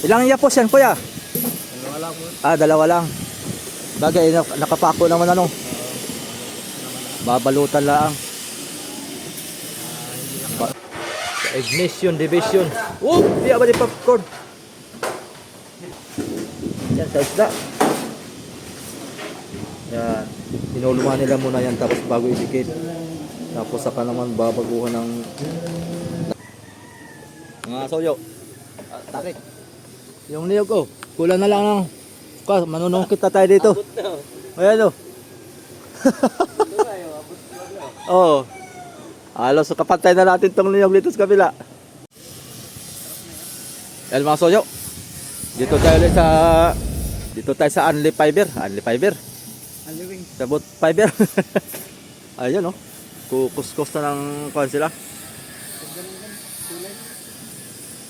Ilang yapos yan, kuya? Ano lang po? Ah, dalawa lang. Bagay, nak- nakapako naman ano. Babalutan lang. Ba- ignition, division. Oh, di ba di popcorn? Yan, sa isda. Yan. Inuluman nila muna yan tapos bago idikit. Tapos saka naman babaguhan ng mga soyo. Ah, takik. Yung niyog ko, kulang na lang ng Ka, manunong kita tayo dito. Na. Ayan o. Ito tayo, abot na na. Oo. Alos, so kapantay na natin tong niyog dito sa kabila. Yan mga soyo. Dito tayo ulit sa dito tayo sa Unli Fiber. Unli Fiber. Aliwing. Sabot Fiber. Ayan o. Kukuskus na ng kuhan sila. Kulay.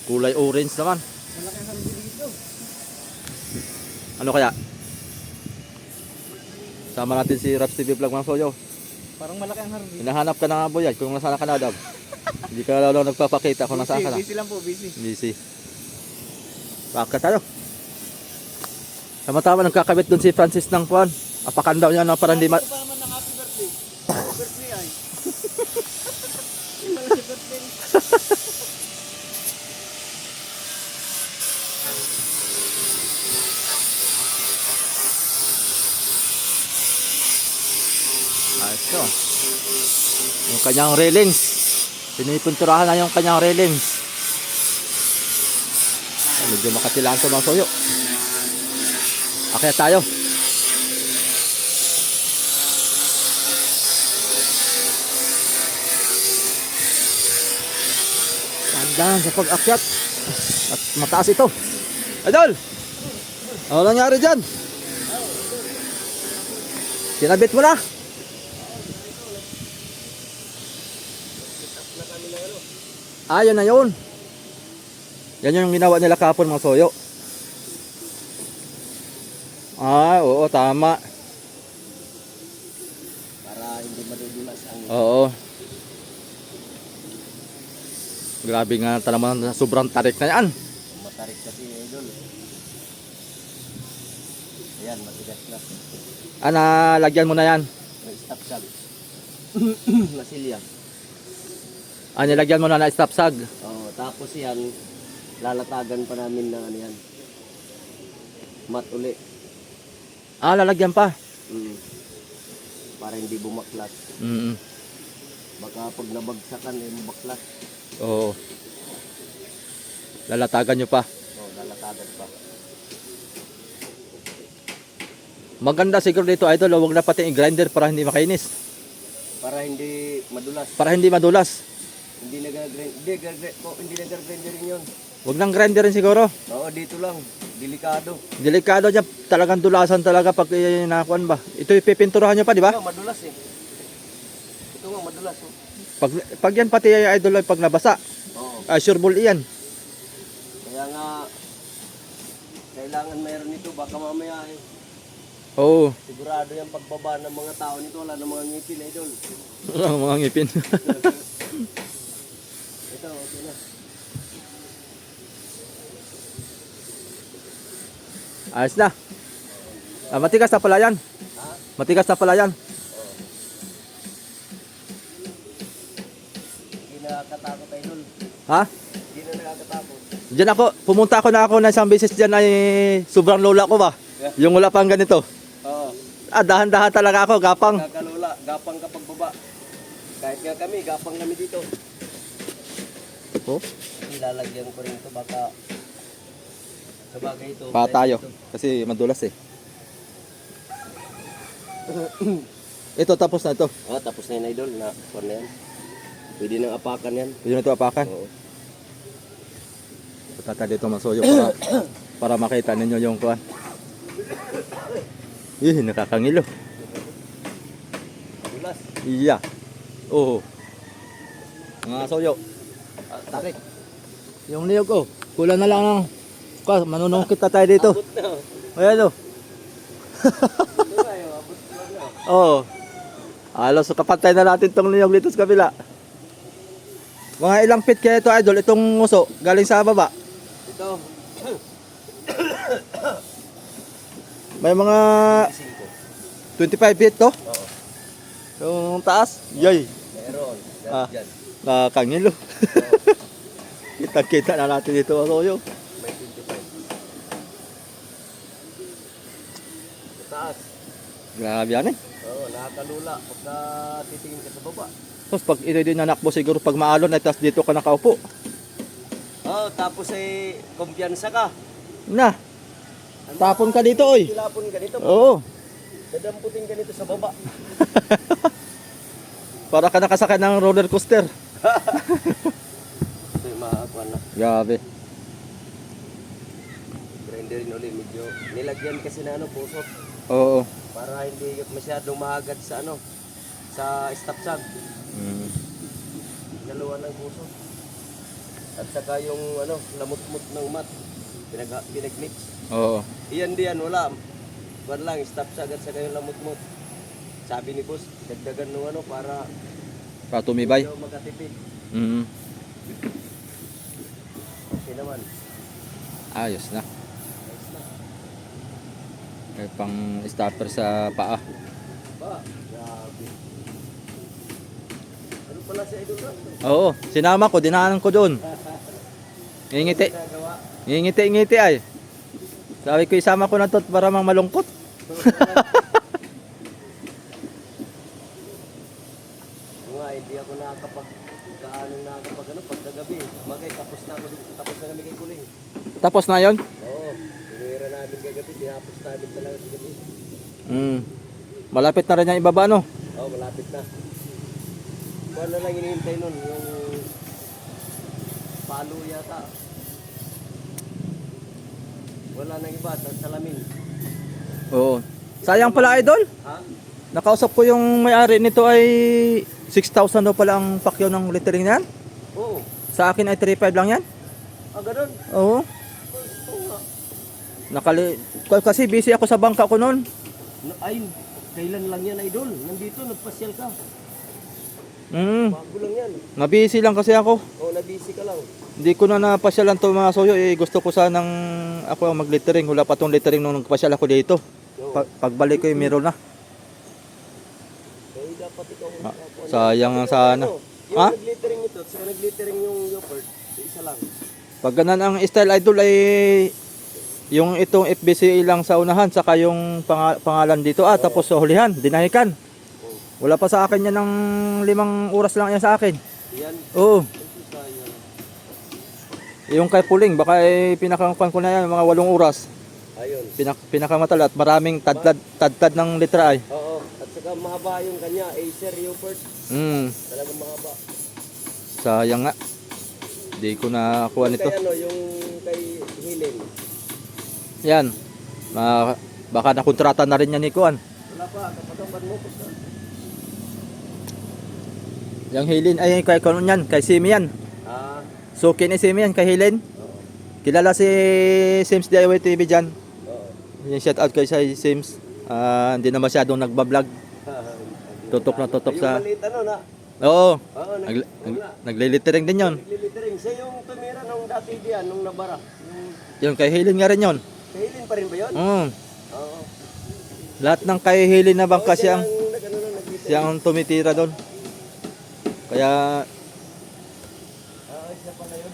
Kulay orange naman. Malaki ang sarili dito. Ano kaya? Sama natin si Raps TV Vlog mga soyo. Parang malaki ang harbi. Hinahanap ka na nga boy kung nasaan ka na daw. Hindi ka lalo nagpapakita kung nasaan ka na. Busy lang po, busy. Busy. Bakit tayo? Tama-tama nagkakabit doon si Francis ng Juan. Apakan daw niya na para hindi ma... Ito pa naman ng happy birthday. Happy birthday ay. Yung malaki birthday. Ayos to. Yung kanyang railings. Pinipinturahan na yung kanyang railings. Medyo makatilaan to mga soyo. Akyat tayo. Tandaan sa pag-akyat. At mataas ito. Idol! Ano nangyari dyan? Sinabit mo na? Ah, yun na yun. Yan yung ginawa nila kapon mga soyo. Ah, oo, tama. Para hindi madudulas ang Oo. Grabe nga talaman sobrang tarik na yan. matarik kasi idol. Ayan, matigas na. Ah, nalagyan mo na yan. May stop. Masilya. Ah, nilagyan mo na na stop sag. Oo, tapos yan, lalatagan pa namin ng ano yan. Mat uli. Ah, lalagyan pa. Mm. Para hindi bumaklat. Mm Baka pag nabagsakan, eh, mabaklat. Oo. Lalatagan nyo pa. Oo, lalatagan pa. Maganda siguro dito idol, huwag na pati i-grinder para hindi makainis. Para hindi madulas. Para hindi madulas. Hindi nag-grind. Hindi, gagre- oh, hindi nag-grinder rin yun. Huwag nang grinder rin siguro. Oo, dito lang. Delikado. Delikado niya, talagang dulasan talaga pag inakuan ba. Ito ipipinturahan nyo pa, di ba? Ito nga, madulas eh. Ito nga, madulas. Oh. Pag, pag yan pati idol ay pag nabasa, Oo. ah, sure ball iyan. Kaya nga, kailangan mayroon nito. Baka mamaya eh. Oo, Sigurado yung pagbaba ng mga tao nito. Wala ng mga ngipin, idol. ang mga ngipin. Ito, okay na. Ayos na. Ah, matigas na pala yan. Ha? Matigas na pala yan. Hindi nakakatakot, idol. Ha? Hindi na nakakatakot. Diyan ako, pumunta ako na ako na isang beses diyan ay sobrang lola ko ba? Yung wala pang ganito. Oo. Ah, dahan-dahan talaga ako, gapang. Kakalula, gapang kapag baba. Kahit nga kami, gapang kami dito. Oh, Ilalagyan ko rin ito baka sa bagay ito. pa tayo. Kasi madulas eh. Ito tapos na ito. Oh, tapos na yun, idol. Na, kuwan na yan. Pwede nang apakan yan. Pwede na ito apakan. Oo. Tata dito masuyo para, para makita ninyo yung kuan. Ih, nakakangilo. Madulas. Iya. Oo. Mga soyo. Takik. Yung niyog ko, kulang na lang ng ka, manunong kita tayo dito. Abot na. Ayan o. Ito tayo, abot na na. Oo. Alos, so kapantay na natin tong niyog dito sa kabila. Mga ilang feet kaya ito idol, itong nguso, galing sa baba. Ito. May mga 5. 25 feet to. Oo. Yung taas. Yay. Meron. Ah. Nakakangilo. Kita-kita na natin dito mga soyo. May 25. Sa taas. Grabe yan eh. Oo, nakakalula. Pagka titingin ka sa baba. Tapos pag ito din nanakbo siguro pag maalon ay tapos dito ka nakaupo. Oo, tapos ay kumpiyansa ka. Na. Tapon ka dito oy. Tilapon ka dito. Oo. Dadamputin ka dito sa baba. Para ka nakasakay ng roller coaster. Makakuha na. Grabe. Grinder rin ulit. Medyo nilagyan kasi na ano, pusot. Oo. Para hindi masyadong mahagad sa ano, sa stop sag. Mm. Dalawa ng pusot. At saka yung ano, lamot-mot ng mat. Pinag pinag-mix. Oo. Iyan diyan, wala. Wala lang, stop sag at saka yung lamot-mot. Sabi ni boss, dagdagan ng ano para Para tumibay. makatipid. Mm. Okay Ayos na. May pang starter sa paa. Ano pala si Idol? Oo. Sinama ko. Dinaanan ko doon. Ngingiti. Ginagawa. Ngingiti-ngiti ay. Sabi ko isama ko na to para mang malungkot. Nga, hindi ako nakakapag gaano nakakapag ano, pagkagabi. Magay, tapos na ako, tapos na kami kay Kuling. Tapos na yon. Oo, tinira namin kagabi, tinapos namin talaga sa gabi. Mm. Malapit na rin yung ibaba no. Oo, malapit na. Kung ano lang hinihintay nun, yung palo yata. Wala nang iba, sa salamin. Oo. Sayang pala idol. Ha? Nakausap ko yung may-ari nito ay 6,000 daw pala ang pakyaw ng littering niyan. Oo. Sa akin ay 3,500 lang yan. Ah, ganun. Oo. Nakali kasi busy ako sa bangka ko noon. Ay, kailan lang yan, idol? Nandito, nagpasyal ka. Mm. Bago lang yan. Nabisi lang kasi ako. Oo, nabisi ka lang. Hindi ko na napasyalan to mga soyo. Eh, gusto ko sanang ako ang mag-littering. Wala pa tong littering nung nagpasyal ako dito. Pag, pagbalik ko yung meron na. Eh, dapat ikaw. Ah, sayang ang sana. ano, Yung Ha? nag-littering ito, saka nag-littering yung yogurt, isa lang. Pag ganun ang style idol ay yung itong FBCA lang sa unahan saka yung panga- pangalan dito ah tapos sa hulihan dinahikan. Wala pa sa akin yan ng limang oras lang yan sa akin. Yan. Oo. Yung kay Puling baka eh, pinakakuan ko na yan mga walong oras. Ayun. Pinak pinakamatalat maraming tadtad tadtad ng litra ay. Oo. At saka mahaba yung kanya, Acer yogurt. Mm, Talagang mahaba. sayang nga. Di ko na kuha nito. Kay ano, yung kay Hilen. Yan. Ma baka nakontrata na rin yan ni Kuan. Wala pa, kapatapan mo. Basta. Yung Hilin ay kay Kuan yan, kay Simi yan. Ah, Suki ni Simi yan, kay Hilin. oo. Kilala si Sims DIY TV dyan. Oo. Yung shout out kay sa Sims. Ah, hindi na masyadong nagbablog. Tutok na tutok Yung sa... maliit ano na. Oo. Oo, nag, Nag, nag, wala. naglilittering din yon. Naglilitering. Siya yung tumira nung dati diyan, nung nabara. Yung Yung kay Hilin nga rin yon. Pa rin ba yun? Mm. Oo. Lahat ng kay Hilin na bangka Oo, siyang, ang naglitering. siyang tumitira doon. Kaya, Ah, siya pala yun.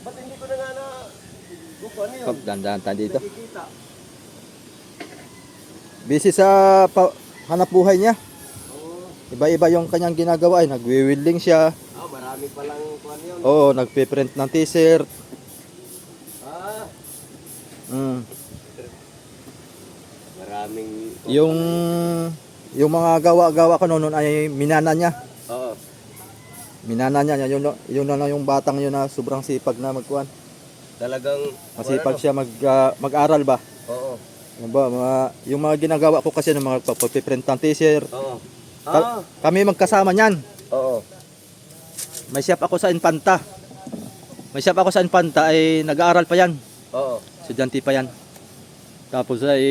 Ba't hindi ko na nga na... Ano yun? pag dandahan tayo dito. Nakikita. Busy sa pa, hanap buhay niya. Oo. Iba-iba yung kanyang ginagawa. Ay, nagwi-welding siya. Ah, marami palang kuhan yun. Oo, nagpiprint ng t-shirt. Mm. maraming... Yung yung mga gawa-gawa ko noon ay minana niya. Oo. Minana niya yun yun na lang yung batang yun na sobrang sipag na magkuan. Talagang... Masipag ano, siya mag ah, mag-aral ba? Oo. Ano ba, mga, yung mga ginagawa ko kasi ng mga pagpiprint ng t-shirt. Oo. Ka- Ah, Kami magkasama niyan. oo. May shop ako sa Infanta. May shop ako sa Infanta ay nag-aaral pa yan. Oo. Estudyante pa yan. Tapos ay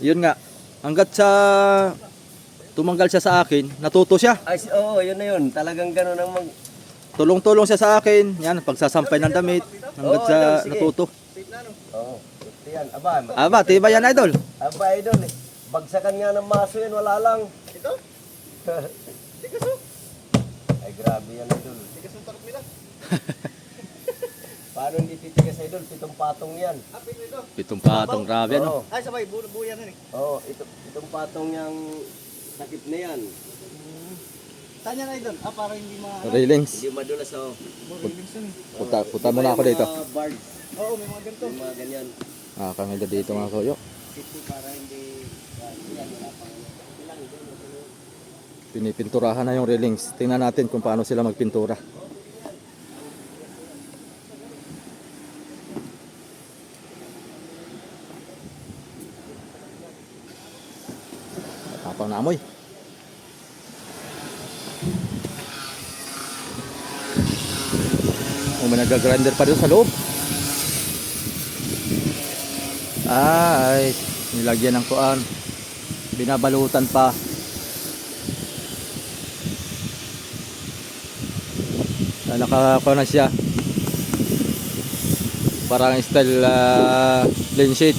yun nga hanggat sa tumanggal siya sa akin, natuto siya. Ay, oo, yun na yun. Talagang gano'n ang mag... tulong-tulong siya sa akin. Yan, pagsasampay ng damit. Hanggang Oo, sa idol, sige. natuto. Oo. Ito yan. Aba, Aba, tiba yan, idol. aba idol eh. Bagsakan nga ng maso yan, wala lang. Ito? Tigaso. Ay, grabe yan, idol. Tigas ng takot nila. Paano hindi titigas, idol? Pitong patong yan. Ah, pito ito? Pitong patong, grabe, ano? Ay, sabay, bu buya na eh. Oo, ito, itong patong yung sakit na yan. Tanya na idol. Ah, para hindi ma... Railings. Hindi madulas, oh. Marilings yun eh. Punta, punta muna ako dito. Mga bars, Oo, may mga ganito. yung mga ganyan. Ah, kami dito mga soyo. Safety para hindi, ah, yan, wala pang. Pinipinturahan na yung railings. Tingnan natin kung paano sila magpintura. Nag-grinder pa dito sa loob. Ay, nilagyan ng kuan. Binabalutan pa. Ah, Naka na siya. Parang style uh, plain sheet.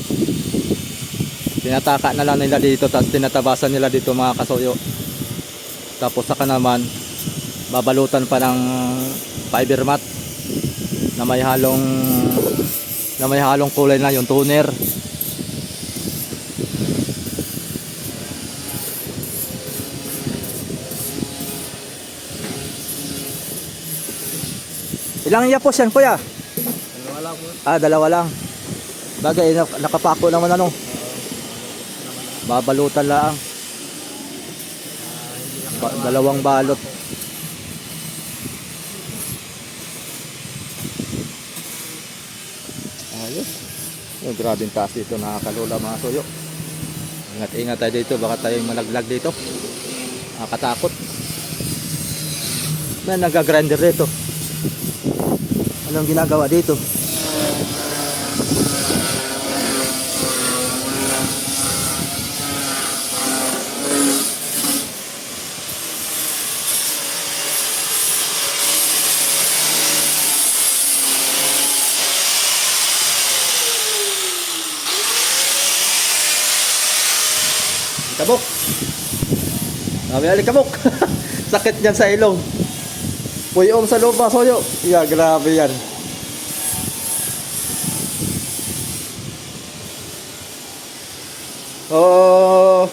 Tinataka na lang nila dito tapos tinatabasan nila dito mga kasoyo. Tapos saka naman babalutan pa ng fiber mat na may halong na may halong kulay na yung toner. Ilang yapos yan kuya? Wala mo. Ah, dalawa lang. Bagay, nak- nakapako naman ano. Babalutan lang. Ba- dalawang balot. Ayos. Oh, grabing taas ito nakakalula mga soyo. Ingat-ingat tayo dito, baka tayo malaglag dito. Nakakatakot. May nagagrinder dito. Anong ginagawa dito? Sabi ali kabok. Sakit niyan sa ilong. Puyom sa loob mga soyo. Yeah, grabe yan. Oh,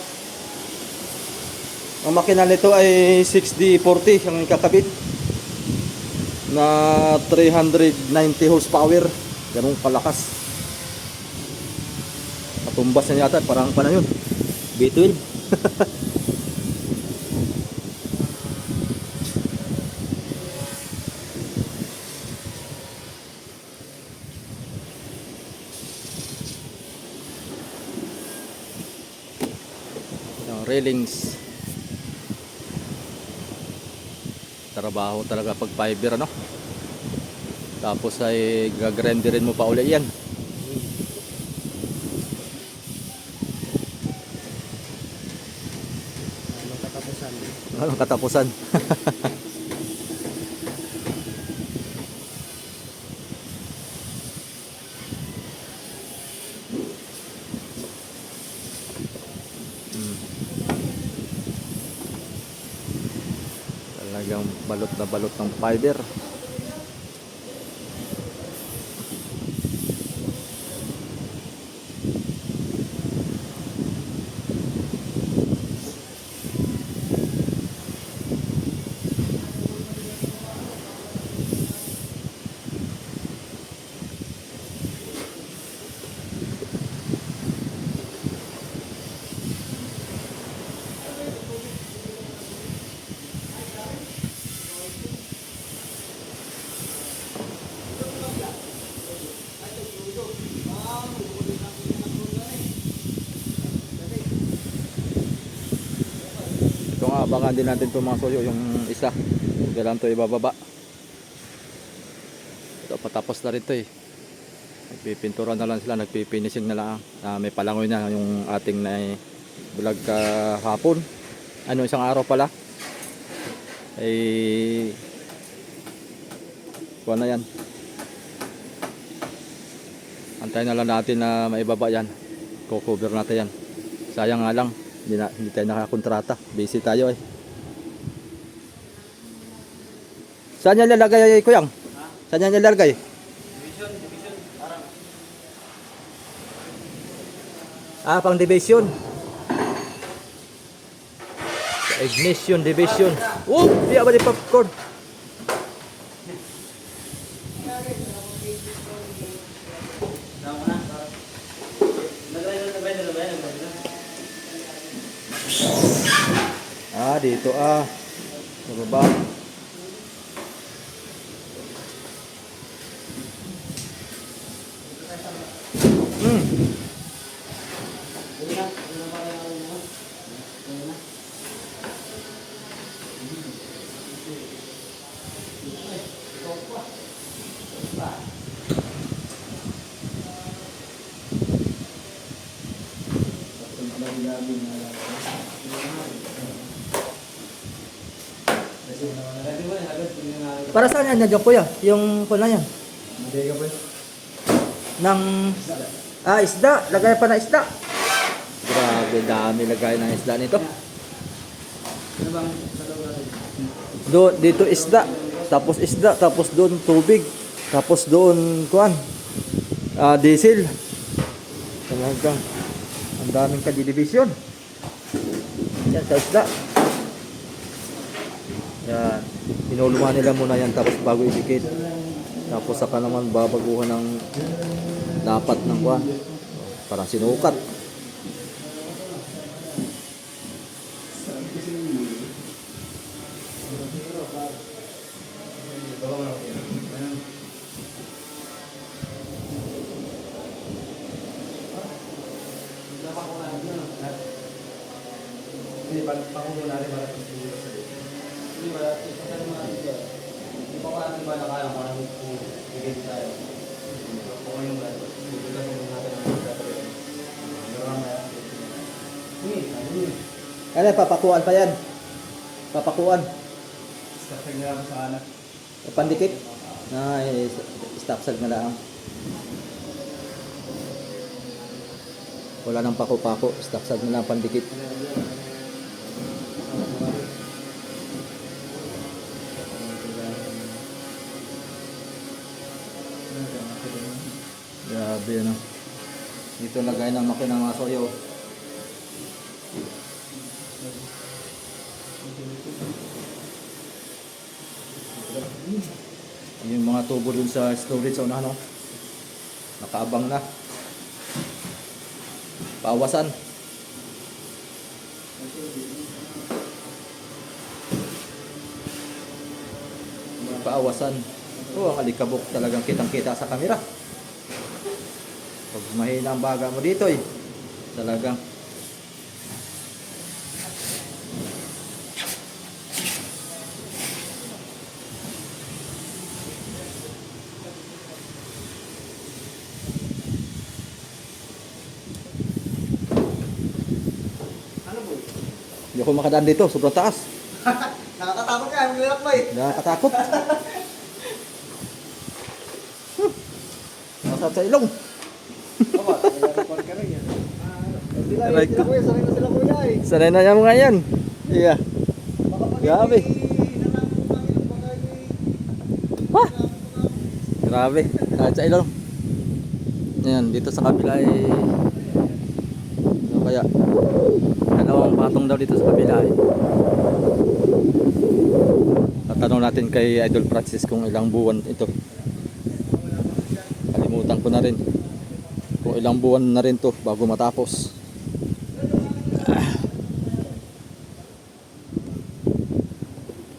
ang makina nito ay 6D40 ang kakabit na 390 horsepower. Ganun kalakas. Katumbas na yata, parang pa na yun. B12. railings. Trabaho talaga pag fiber ano. Tapos ay gagrenderin mo pa uli yan. Anong katapusan? Anong katapusan? Hmm. Talagang balot na balot ng fiber. Abangan din natin itong mga soyo, yung isa. Kailangan ito ibababa. Ito, patapos na rin ito eh. Nagpipintura na lang sila, nagpipinising na lang. Ah, may palangoy na yung ating na vlog kahapon. Ano, isang araw pala. Ay kuha na yan. Antayin na lang natin na maibaba yan. Kukover natin yan. Sayang nga lang, hindi, na, hindi tayo nakakontrata. Busy tayo eh. Saan yan lalagay, Kuyang? Saan yan lalagay? Ah, pang division. Ignition division. Oh, di ba di popcorn? Ah, dito ah. Sa baba. Hmm. Para saan yan dyan, kuya? Yung kuna yan? Nang... Ah, isda. Lagay pa na isda. Grabe, dami lagay ng isda nito. Do, dito isda. Tapos isda. Tapos doon tubig. Tapos doon, kuan. Ah, diesel. Talagang. Ang daming kadidivision. Yan sa isda. Yan. Inuluman nila muna yan tapos bago idikit. Tapos saka naman babaguhan ng dapat ng kuan. Parang sinukat. Ano, papakuan pa yan. Papakuan. Pandikit. Na, eh, stop sag na lang. Wala nang pako-pako. Stop sag na lang pandikit. Grabe ano. Dito lagay ng makina mga soyo. Yung mga tubo dun sa storage sa unahan, no? Nakaabang na. Paawasan. Paawasan. Oh, ang alikabok talagang kitang-kita sa kamera. Pag mahina ang baga mo dito eh. Talagang Hindi ako makadaan dito, sobrang taas. Nakakatakot ka, ang lilak mo eh. Nakakatakot. Nasa sa ilong. Opo, nag-record ka rin yan. Sila, Aray ko. kuya, sanay na sila kuya eh. Sanay na yan mga yan. Iya. Grabe. Ha? Grabe. Kahit sa ilong. Ayan, dito sa kabila ay... Ano kaya? Dalawang patong daw dito sa kabila ay... Tatanong natin kay Idol Francis kung ilang buwan ito. Kalimutan ko na rin. Kung ilang buwan na rin to bago matapos.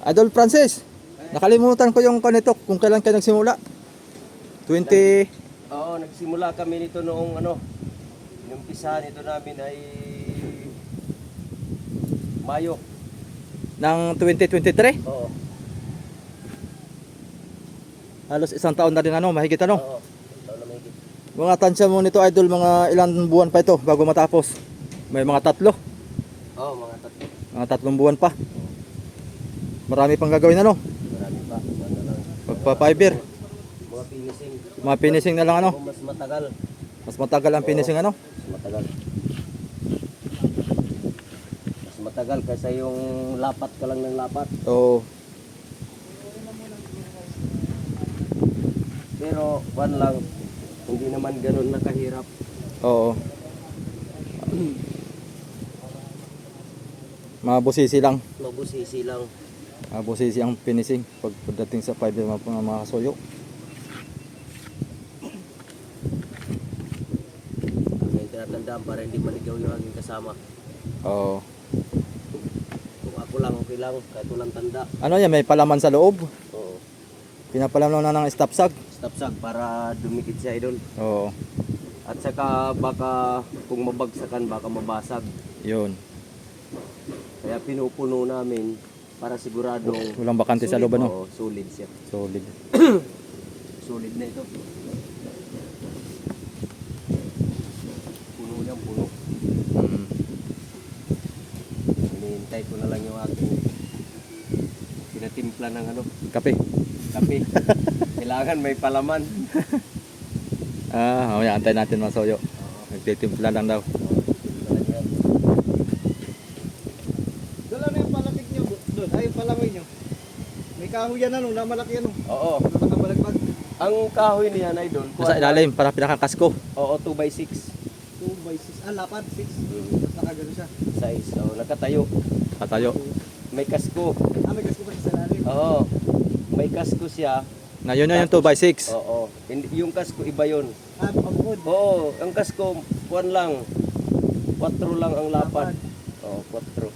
Idol Francis, nakalimutan ko yung kanito kung kailan kayo nagsimula. 20 Oo, nagsimula kami nito noong ano, yung pisa nito namin ay Mayo. ng 2023. Oo. Halos isang taon na rin ano, mahigit ano. Oo. Ito na may Mga tansya mo nito idol, mga ilang buwan pa ito bago matapos. May mga tatlo, Oo, mga tatlo. mga tatlong buwan pa. Marami pang gagawin ano, Marami pa. Ano lang. pagpa-fiber. Mga finishing na lang ano. Mas matagal. Mas matagal ang finishing ano. Mas matagal. Mas matagal kaysa yung lapat ka lang ng lapat. Oo. Pero, one lang, hindi naman ganun nakahirap. Oo. Mabusisi lang. Mabusisi lang. Mabusisi ang finishing pag pagdating sa fiber mga, mga, kasuyo. May tinatandaan para hindi maligaw yung aking kasama. Oo. Okay lang. Kahit walang tanda. Ano yan, may palaman sa loob. Oo. Pinapalaman na ng stop sag. Stop sag para dumikit siya idol. Oo. At saka baka kung mabagsakan baka mabasag. Yun. Kaya pinupuno namin para siguradong Walang bakante sa loob ano. Oo, solid siya. Solid. Solid na ito. Puno yan, puno. Mm. Hinihintay ko na lang yung aking pinatimpla ng ano, Kape. kape. Kailangan may palaman. Ah, mamaya antay natin mga soyo. Nagtitimpla lang daw. Doon ano yung palapik nyo? Doon, ay yung palangoy nyo. May kahoy yan ano, na malaki ano. Oo. Nakabalagbag. Ang kahoy niya na idol. Nasa ilalim para pinakakasko. Oo, 2 by 6 2 by 6. Ah, lapad, 6. Tapos nakagano siya. size. Oo, nakatayo. Katayo. May kasko. Ah, may gas ko pa siya sa. Oo. May kasko siya. Na yun na yung 2 by 6. Oo. Hindi, yung kasko iba yun. Ah, pabukod. Oo, ang kasko, kuwan lang. 4 lang ang lapad. Oo, 4.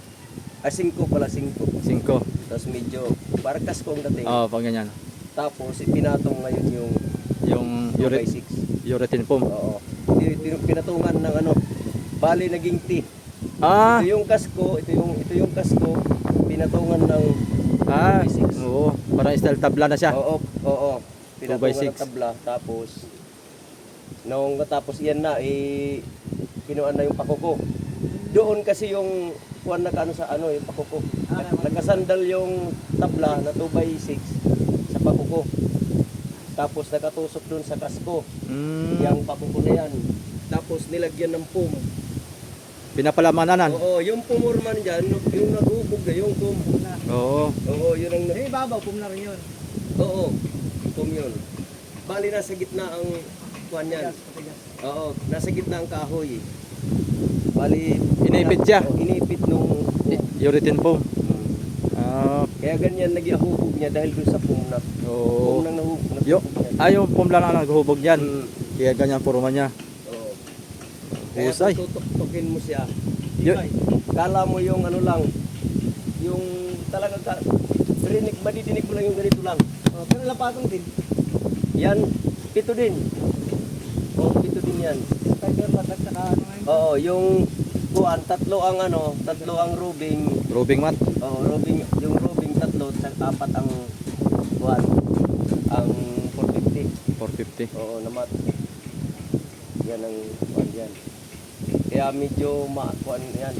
Ah, 5 pala, 5. 5. Tapos medyo, parang kasko ang dating. Oo, pag ganyan. Tapos, ipinatong ngayon yung Yung 2 by ure- 6. urethane foam. Oo. Ti- ti- Pinatungan ng ano, bali naging T. Ah, Ito yung kasko, ito yung, ito yung kasko, pinatungan ng ah, 2 by 6. oo. Parang style tabla na siya. Oo, oo. Pinatungan ng tabla, tapos, nung natapos yan na, eh, kinuan na yung pakuko. Doon kasi yung, kuwan na kano sa ano, yung pakuko. Nagkasandal yung tabla na 2 by 6 sa pakuko. Tapos nakatusok doon sa kasko, Mm, yung pakuko na yan. Tapos nilagyan ng pum. Pinapalamanan. Oo, yung pumurman dyan, yung naghubog na yung. Na. Oo. Oo, yun ang, Eh, babaw, pum na rin yun. oo, pum yun. Bali nasa gitna ang kuwan yan. Oo, nasa gitna ang kahoy. Bali, Inipit siya. Oo, inipit nung foam. Hmm. Ah, Kaya ganyan nag-ihubog niya dahil doon sa pum na. oo. Pum nang nahubog. Yo, ah, yung lang ang naghubog dyan. Hmm. Kaya ganyan forma niya. Kaya Husay. kung tutukin mo siya, Yo, kala mo yung ano lang, yung talaga ka, rinig, madidinig mo lang yung ganito lang. Oh, pero lapatong din. Yan, pito din. Oo, pito din yan. Tiger patak saka ano ngayon. Oo, yung kuan, tatlo ang ano, tatlo ang rubing, rubbing mat. Oo, robing, yung robing tatlo, sa apat ang kuan, ang 450. 450. Oo, namat. Yan ang kuan yan. Kaya medyo makuan yan.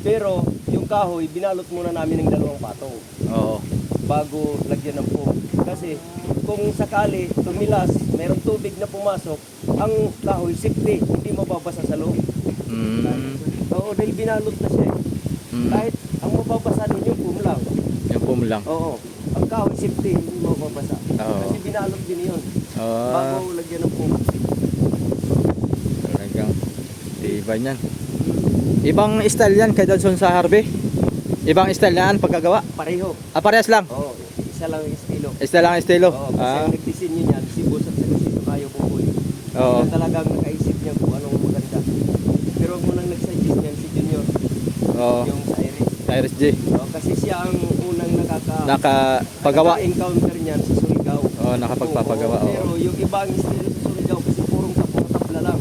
Pero yung kahoy, binalot muna namin ng dalawang patong Oo. bago lagyan ng foam. Kasi kung sakali tumilas, mayroong tubig na pumasok, ang kahoy safety, hindi mababasa sa loob. Mm, Oo, dahil binalot na siya. mm, Kahit ang mababasa nun yung foam lang. yung foam lang. Oo. Ang kahoy safety, hindi mababasa. Oo. Kasi binalot din yun. Ah, Bago lagyan ng foam. Tibay niyan. Ibang style yan kay Dadson sa Harvey. Ibang style yan pagkagawa. Pareho. Ah, parehas lang. Oo. Isa lang yung estilo. Style lang ang estilo. Oo. Kasi Ah, ang nagdisenyo niyan, si Boss at si Tukayo Bungol. oo. Sila talagang nakaisip niya kung anong maganda. Pero ang unang nagsuggest niyan si Junior, Oo. yung sa Iris. Iris G. Oo, kasi siya ang unang nakaka Nakapagawa. encounter niyan sa Surigao. Oo, nakapagpapagawa. Oo, Pero Oo. yung ibang estilo sa Surigao kasi purong tapong-tapla lang.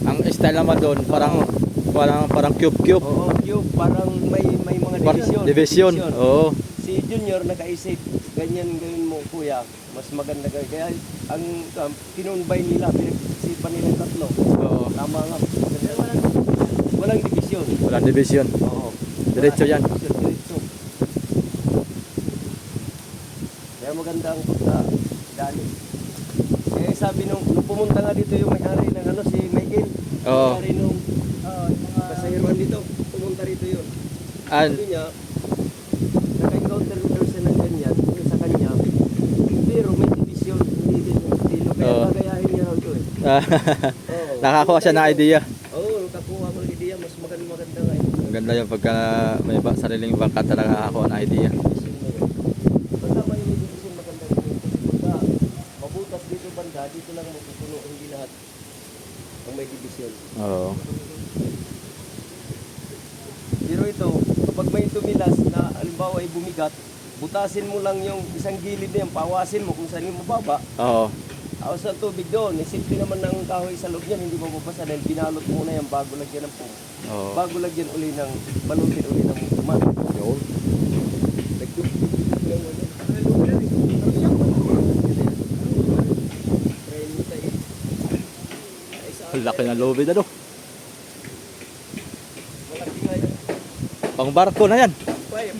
Ang style naman doon parang parang parang cube cube. Oo, yung parang may may mga division. division. Oo. Si Junior nakaisip, ganyan gawin mo kuya, mas maganda gawin. Kaya ang um, tinunbay nila, pinag-isipan nila tatlo. Oo. Tama nga. Walang, walang division. Walang division. Oo. Diretso yan. Diretso. Kaya maganda ang pagka dali. Eh sabi nung, nung pumunta nga dito yung may-ari ng ano, si Michael. Oo. May-ari nung yung mga... pasahiruan dito. Pumunta rito yun. An, Sabi niya, naka-encounter daw siya ng ganyan sa kanya. Pero may division, hindi din yung estilo. Kaya Oo. gagayahin niya raw ito eh. Oo. nakakuha siya ng idea. Oo, nakakuha ko ng idea. Mas maganda maganda nga yun. Ang ganda yung pagka may ba, sariling bangka talaga nakakuha ng idea. Division na yun. Basta may may division maganda rin yun. Kasi pagka mabutas dito banda, dito lang mapupuno, hindi lahat ang division. Oo. Pero ito, kapag may tumilas na halimbawa ay bumigat, butasin mo lang yung isang gilid na yan, pawasin mo kung saan yung mababa. Oo. Awas ng tubig doon, isipin naman ng kahoy sa loob niyan, hindi mababasa dahil binalot muna yan bago lagyan ng pong. Oo. Bago lagyan uli ng, balutin uli ng tuman. Yun. Ang laki ng lobid ano. Malaki nga yan. Pang barko na yan. Na yun.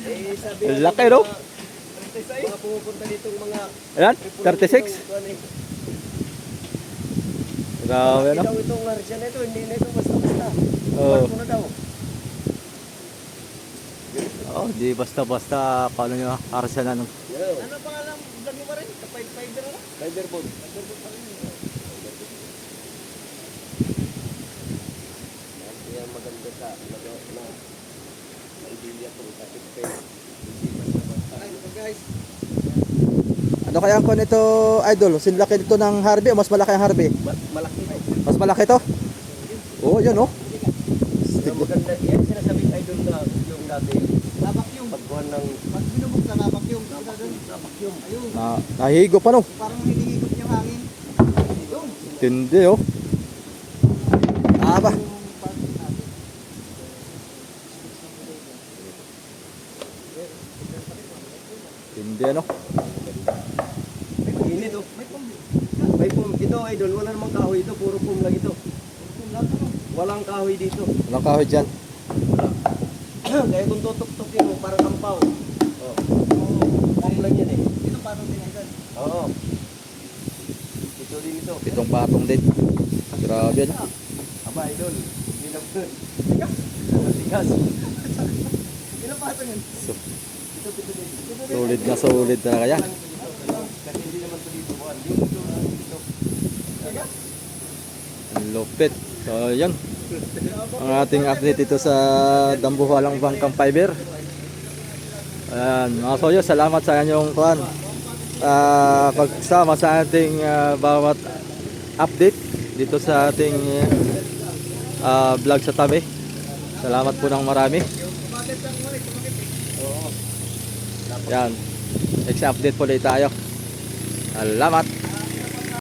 eh, sabi laki, no? mga- pumupunta dito mga Ayan, 36. Grabe ano. Ikaw itong harsya na ito, hindi na ito basta-basta. Oo. Barko na daw. Oh, di basta-basta paano nyo harsya na nung. Ano pangalan vlog mo rin? Kapay fiber na? Fiberboard. Yan maganda sa ano na idea ko sa pagkain. Ay, guys. Ano kaya ang kon ito, idol? Sinlaki dito ng Harvey o mas malaki ang Harvey? Malaki na. Mas malaki to? Oo, yun oh. Yung maganda, yan sinasabi idol na yung dati Nabakyum. pagkuhan ng Pag binubog na nabakyum. Nabakyum. nabakyum. Ayun. Na, nahigo pa no. Parang hinihigop yung hangin. Tindi oh. Aba. Yung parking natin. Tindi ano. Init oh. May pumbi. May pum. Ito idol, wala namang kahoy ito, puro pum lang ito. Pum lang ano. Walang kahoy dito. Walang kahoy dyan. Kaya kung tutok-tukin mo, parang ampaw. Oh. Pum lang yan eh. Ito parang tinagal. Oo. Ito din ito. Pitong patong din. Grabe ano. Aba, idol. Hindi na po. Matigas. Ilan pa ito yun? So, Ito, ito din. solid na solid talaga yan. Kasi hindi naman ito dito. ito, ito. Ang lupit. So, yan. Ang ating update dito sa Dambuhalang Bangkang Fiber. Ayan, mga soyo, salamat sa inyong kuhan. Ah, pagsama sa ating ah, bawat update dito sa ating ah, vlog sa tabi. Salamat po ng marami. Yan. Next update po ulit tayo. Salamat.